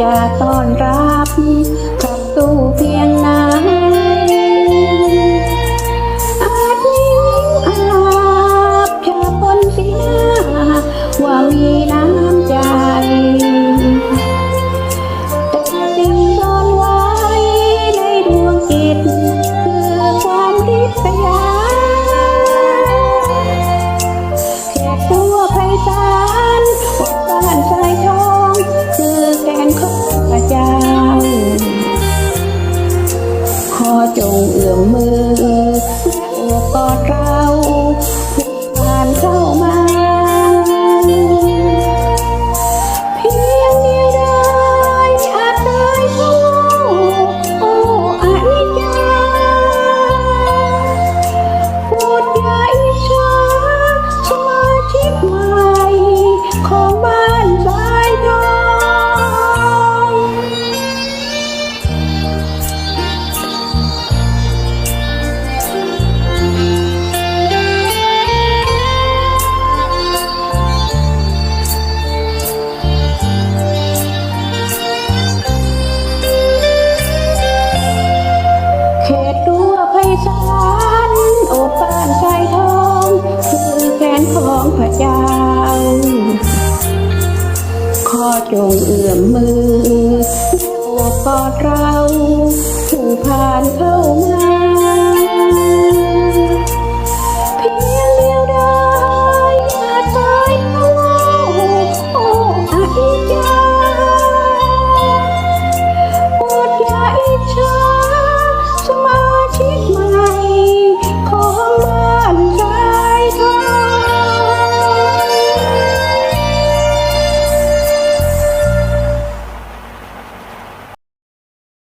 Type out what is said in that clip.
จะต้อนรับ จงเอื้อมมือ จงเอื้อมมือ